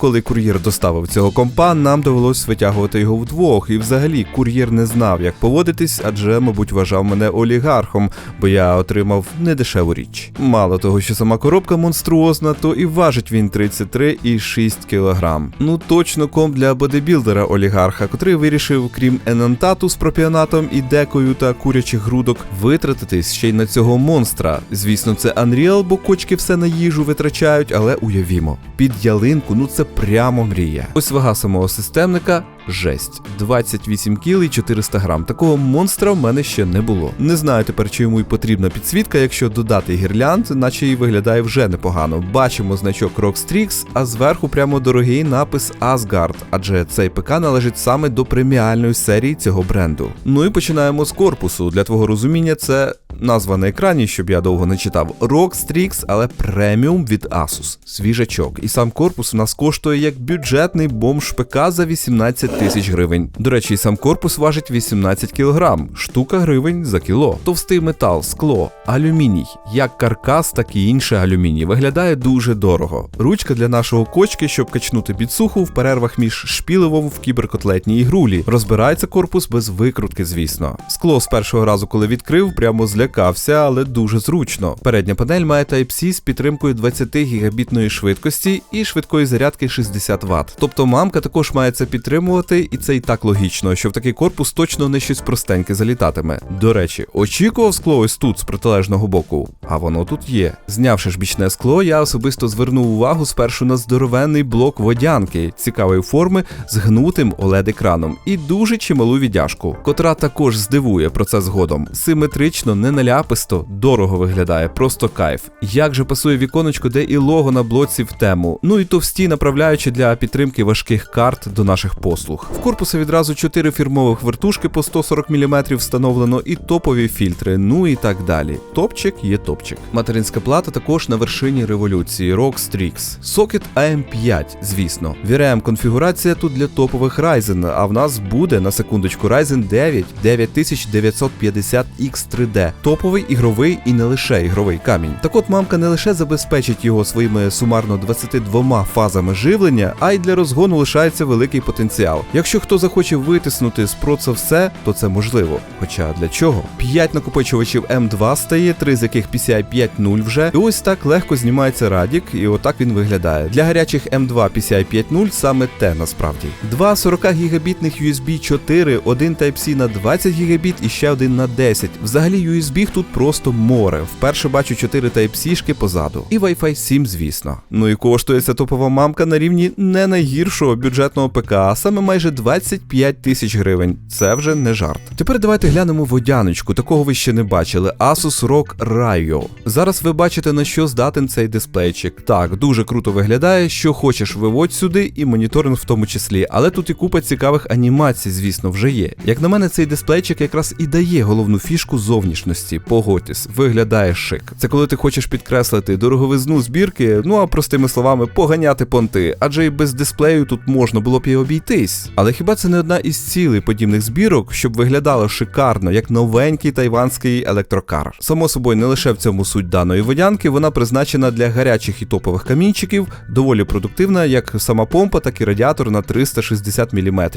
Коли кур'єр доставив цього компа, нам довелось витягувати його вдвох, і взагалі кур'єр не знав, як поводитись, адже, мабуть, вважав мене олігархом, бо я отримав недешеву річ. Мало того, що сама коробка монструозна, то і важить він 33,6 кг. Ну точно комп для бодибілдера олігарха, котрий вирішив, крім енантату з пропіонатом і декою та курячих грудок, витратитись ще й на цього монстра. Звісно, це Unreal, бо кочки все на їжу витрачають, але уявімо, під ялинку, ну це прямо мрія. Ось вага самого системника. Жесть, 28 кіл і 400 грам. Такого монстра в мене ще не було. Не знаю тепер, чи йому й потрібна підсвітка, якщо додати гірлянд, наче і виглядає вже непогано. Бачимо значок Rockstrix, а зверху прямо дорогий напис Asgard, адже цей ПК належить саме до преміальної серії цього бренду. Ну і починаємо з корпусу. Для твого розуміння, це назва на екрані, щоб я довго не читав. Rockstrix, але преміум від Asus. Свіжачок. І сам корпус у нас коштує як бюджетний бомж ПК за 18 тисяч гривень. До речі, сам корпус важить 18 кілограм, штука гривень за кіло. Товстий метал, скло, алюміній, як каркас, так і інший алюміній. Виглядає дуже дорого. Ручка для нашого кочки, щоб качнути підсуху в перервах між шпіливом в кіберкотлетній ігрулі. Розбирається корпус без викрутки, звісно. Скло з першого разу, коли відкрив, прямо злякався, але дуже зручно. Передня панель має Type-C з підтримкою 20 гігабітної швидкості і швидкої зарядки 60 Вт. Тобто мамка також має це підтримувати, і це і так логічно, що в такий корпус точно не щось простеньке залітатиме. До речі, очікував скло ось тут з протилежного боку, а воно тут є. Знявши ж бічне скло, я особисто звернув увагу спершу на здоровенний блок водянки цікавої форми з гнутим oled екраном і дуже чималу віддяжку, котра також здивує про це згодом. Симетрично, не наляписто, дорого виглядає, просто кайф. Як же пасує віконечко, де і лого на блоці в тему, ну і товсті направляючі для підтримки важких карт до наших послуг. В корпусі відразу 4 фірмових вертушки по 140 мм встановлено і топові фільтри, ну і так далі. Топчик є топчик. Материнська плата також на вершині революції Rock Strix. Сокет AM5, звісно. VRM конфігурація тут для топових Ryzen, а в нас буде на секундочку Ryzen 9 9950X3D. Топовий ігровий і не лише ігровий камінь. Так от мамка не лише забезпечить його своїми сумарно 22 фазами живлення, а й для розгону лишається великий потенціал. Якщо хто захоче витиснути з про це все, то це можливо. Хоча для чого? 5 накопичувачів М2 стає, 3 з яких PCI 5.0 вже. І ось так легко знімається радік, і отак він виглядає. Для гарячих М2 PCI 5.0 саме те насправді. Два 40 гігабітних USB 4, один Type-C на 20 гігабіт і ще один на 10. Взагалі USB тут просто море. Вперше бачу 4 Type-C-шки позаду. І Wi-Fi 7, звісно. Ну і коштує ця топова мамка на рівні не найгіршого бюджетного ПК, а саме майже 25 тисяч гривень. Це вже не жарт. Тепер давайте глянемо водяночку. Такого ви ще не бачили. Asus ROG Rayo. Зараз ви бачите на що здатен цей дисплейчик. Так, дуже круто виглядає, що хочеш виводь сюди, і моніторинг в тому числі. Але тут і купа цікавих анімацій, звісно, вже є. Як на мене, цей дисплейчик якраз і дає головну фішку зовнішності. Погодьтесь, виглядає шик. Це коли ти хочеш підкреслити дороговизну збірки, ну а простими словами, поганяти понти. Адже і без дисплею тут можна було б і обійтись. Але хіба це не одна із цілей подібних збірок, щоб виглядало шикарно, як новенький тайванський електрокар? Само собою, не лише в цьому суть даної водянки, вона призначена для гарячих і топових камінчиків, доволі продуктивна, як сама помпа, так і радіатор на 360 мм.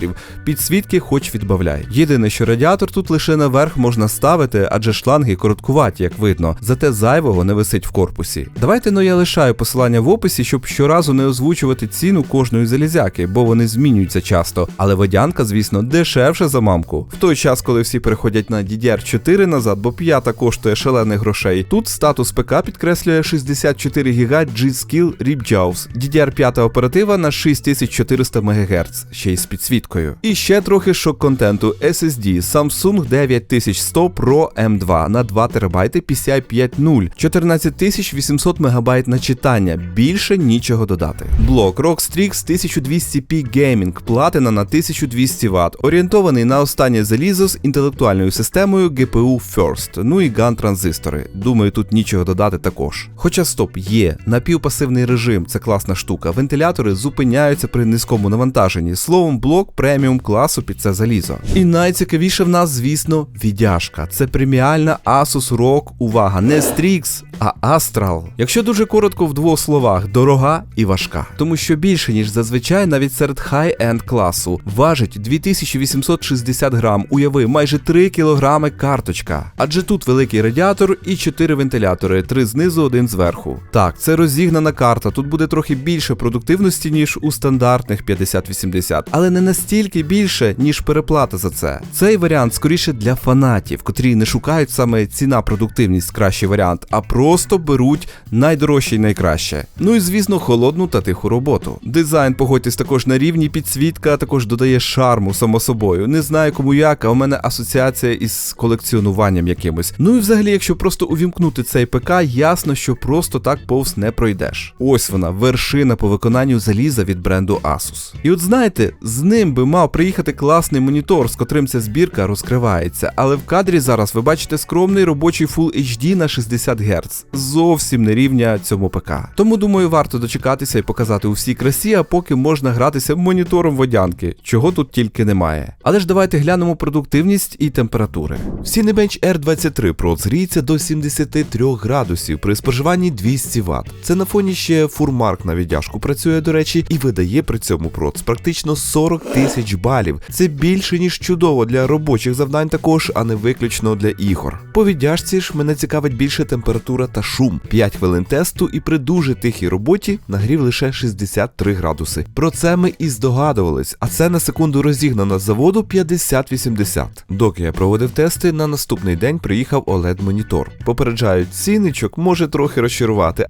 Підсвітки хоч відбавляй. Єдине, що радіатор тут лише наверх можна ставити, адже шланги короткуваті, як видно, зате зайвого не висить в корпусі. Давайте ну я лишаю посилання в описі, щоб щоразу не озвучувати ціну кожної залізяки, бо вони змінюються часто. Але водянка, звісно, дешевше за мамку. В той час, коли всі переходять на DDR4 назад, бо п'ята коштує шалених грошей. Тут статус ПК підкреслює 64 ГБ G-Skill RipJaws, DDR5 оператива на 6400 МГц, ще й з підсвіткою. І ще трохи шок контенту SSD Samsung 9100 Pro M2 на 2 ТБ PCI 5.0, 14800 МБ на читання. Більше нічого додати. Блок Rockstrix 1200p Gaming, платина на 1200 Вт, орієнтований на останнє залізо з інтелектуальною системою GPU First, ну і GAN транзистори. Думаю, тут нічого додати також. Хоча стоп, є напівпасивний режим, це класна штука. Вентилятори зупиняються при низькому навантаженні. Словом, блок преміум класу під це залізо. І найцікавіше в нас, звісно, віддяжка. Це преміальна оригінальна Asus ROG, увага, не Strix, а Astral. Якщо дуже коротко в двох словах, дорога і важка. Тому що більше, ніж зазвичай, навіть серед хай-енд класу, важить 2860 грам, уяви, майже 3 кілограми карточка. Адже тут великий радіатор і 4 вентилятори, 3 знизу, один зверху. Так, це розігнана карта, тут буде трохи більше продуктивності, ніж у стандартних 5080, але не настільки більше, ніж переплата за це. Цей варіант скоріше для фанатів, котрі не шукають саме ціна продуктивність кращий варіант, а просто беруть найдорожче і найкраще. Ну і звісно, холодну та тиху роботу. Дизайн, погодьтесь, також на рівні підсвітка, також додає шарму, само собою. Не знаю кому як, а у мене асоціація із колекціонуванням якимось. Ну і взагалі, якщо просто увімкнути цей ПК, ясно, що просто так повз не пройдеш. Ось вона, вершина по виконанню заліза від бренду Asus. І от знаєте, з ним би мав приїхати класний монітор, з котрим ця збірка розкривається. Але в кадрі зараз ви бачите скромний робочий Full HD на 60 Гц. Зовсім не рівня цьому ПК. Тому думаю, варто дочекатися і показати у всій красі, а поки можна гратися монітором водянки, чого тут тільки немає. Але ж давайте глянемо продуктивність і температури. Cinebench R23 Pro згріється до 73 градусів при споживанні 200 Вт. Це на фоні ще фурмарк на віддяжку працює, до речі, і видає при цьому проц практично 40 тисяч балів. Це більше ніж чудово для робочих завдань також, а не виключно для ігор. По віддяжці ж мене цікавить більше температура та шум. 5 хвилин тесту і при дуже тихій роботі нагрів лише 63 градуси. Про це ми і здогадувались, а це на секунду розігнано з заводу 50-80. Доки я проводив тести, на наступний день приїхав OLED монітор. Попереджають, ціничок може трохи розчарувати.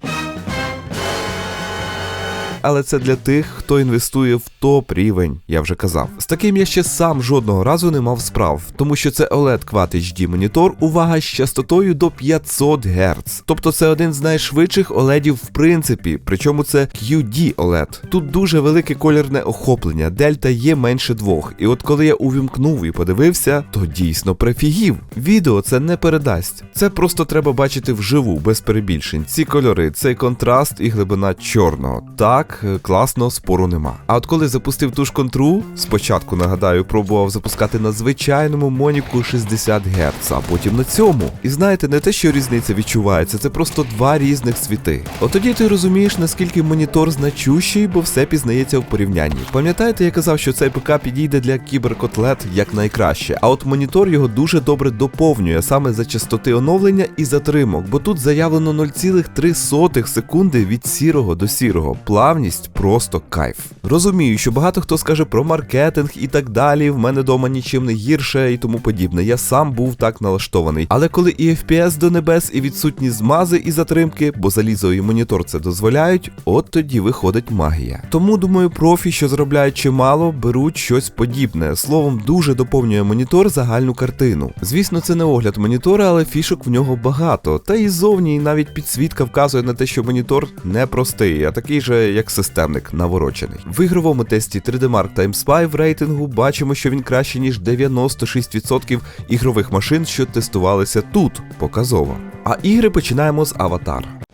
Але це для тих, хто інвестує в топ рівень, я вже казав. З таким я ще сам жодного разу не мав справ, тому що це OLED Quad HD монітор, увага з частотою до 500 Гц. Тобто це один з найшвидших OLED в принципі, причому це QD OLED. Тут дуже велике колірне охоплення, дельта є менше двох. І от коли я увімкнув і подивився, то дійсно прифігів. Відео це не передасть. Це просто треба бачити вживу, без перебільшень. Ці кольори, цей контраст і глибина чорного. Так, е, класно, спору нема. А от коли запустив ту ж контру, спочатку нагадаю, пробував запускати на звичайному моніку 60 Гц, а потім на цьому. І знаєте, не те, що різниця відчувається, це просто два різних світи. От тоді ти розумієш, наскільки монітор значущий, бо все пізнається в порівнянні. Пам'ятаєте, я казав, що цей ПК підійде для кіберкотлет як найкраще, а от монітор його дуже добре доповнює саме за частоти оновлення і затримок, бо тут заявлено 0,3 секунди від сірого до сірого. Плавність просто кайф. Розумію, що багато хто скаже про маркетинг і так далі. В мене дома нічим не гірше і тому подібне. Я сам був так налаштований. Але коли і FPS до небес, і відсутні змази і затримки, бо залізо і монітор це дозволяють, от тоді виходить магія. Тому думаю, профі, що заробляють чимало, беруть щось подібне. Словом, дуже доповнює монітор загальну картину. Звісно, це не огляд монітора, але фішок в нього багато. Та і зовні і навіть підсвітка вказує на те, що монітор не простий, а такий же, як системник, наворочений. В ігровому тесті 3D Mark Time Spy в рейтингу бачимо, що він краще, ніж 96% ігрових машин, що тестувалися тут, показово. А ігри починаємо з Аватар.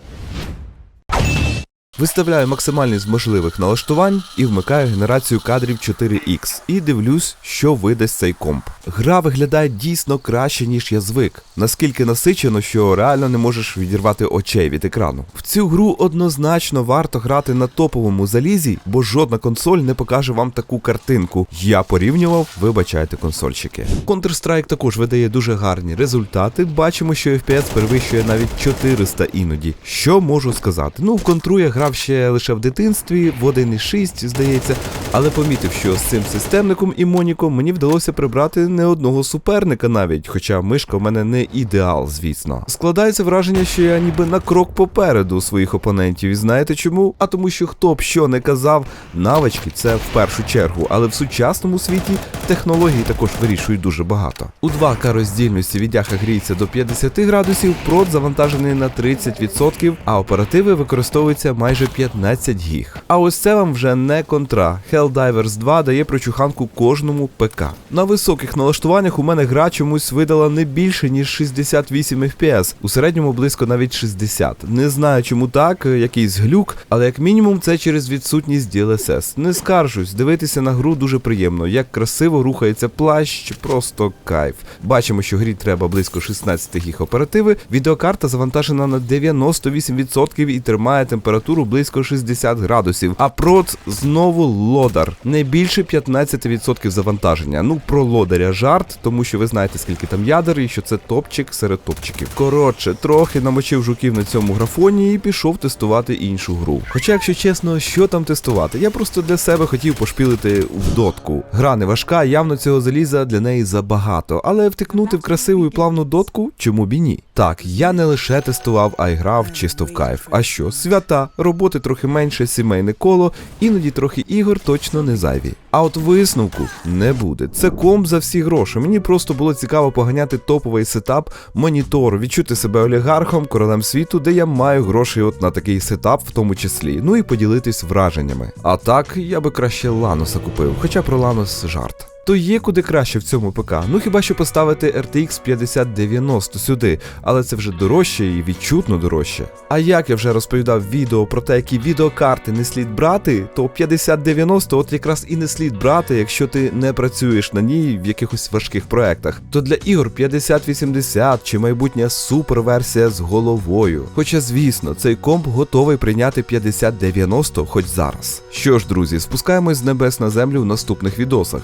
Виставляю максимальність можливих налаштувань і вмикаю генерацію кадрів 4X і дивлюсь, що видасть цей комп. Гра виглядає дійсно краще, ніж я звик. Наскільки насичено, що реально не можеш відірвати очей від екрану. В цю гру однозначно варто грати на топовому залізі, бо жодна консоль не покаже вам таку картинку. Я порівнював, вибачайте консольщики. Counter-Strike також видає дуже гарні результати. Бачимо, що FPS перевищує навіть 400 іноді. Що можу сказати? Ну, в контру я грав ще лише в дитинстві, в 1.6, здається, але помітив, що з цим системником і Моніком мені вдалося прибрати не одного суперника навіть, хоча мишка в мене не ідеал, звісно. Складається враження, що я ніби на крок попереду своїх опонентів. І знаєте чому? А тому, що хто б що не казав, навички це в першу чергу, але в сучасному світі технології також вирішують дуже багато. У 2К роздільності віддяха гріється до 50 градусів, прот завантажений на 30%, а оперативи використовуються майже майже 15 гіг. А ось це вам вже не контра. Helldivers 2 дає прочуханку кожному ПК. На високих налаштуваннях у мене гра чомусь видала не більше ніж 68 FPS, у середньому близько навіть 60. Не знаю чому так, е, якийсь глюк, але як мінімум це через відсутність DLSS. Не скаржусь, дивитися на гру дуже приємно. Як красиво рухається плащ, просто кайф. Бачимо, що грі треба близько 16 гіг оперативи. Відеокарта завантажена на 98% і тримає температуру близько 60 градусів. А прот знову лодар. Не більше 15% завантаження. Ну, про лодаря жарт, тому що ви знаєте, скільки там ядер, і що це топчик серед топчиків. Коротше, трохи намочив жуків на цьому графоні і пішов тестувати іншу гру. Хоча, якщо чесно, що там тестувати? Я просто для себе хотів пошпілити в дотку. Гра не важка, явно цього заліза для неї забагато, але втикнути в красиву і плавну дотку чому б і ні? Так, я не лише тестував, а й грав чисто в кайф. А що, свята, роботи трохи менше, сімейне коло, іноді трохи ігор точно не зайві. А от висновку не буде. Це комп за всі гроші. Мені просто було цікаво поганяти топовий сетап, монітор, відчути себе олігархом, королем світу, де я маю гроші от на такий сетап, в тому числі. Ну і поділитись враженнями. А так я би краще Ланоса купив, хоча про Ланос жарт. То є куди краще в цьому ПК. Ну хіба що поставити RTX 5090 сюди, але це вже дорожче і відчутно дорожче. А як я вже розповідав відео про те, які відеокарти не слід брати, то 5090 от якраз і не слід брати, якщо ти не працюєш на ній в якихось важких проектах. То для ігор 5080 чи майбутня суперверсія з головою. Хоча, звісно, цей комп готовий прийняти 5090 хоч зараз. Що ж, друзі, спускаємось з небес на землю в наступних відосах.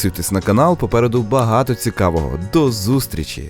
Підписуйтесь на канал, попереду багато цікавого. До зустрічі!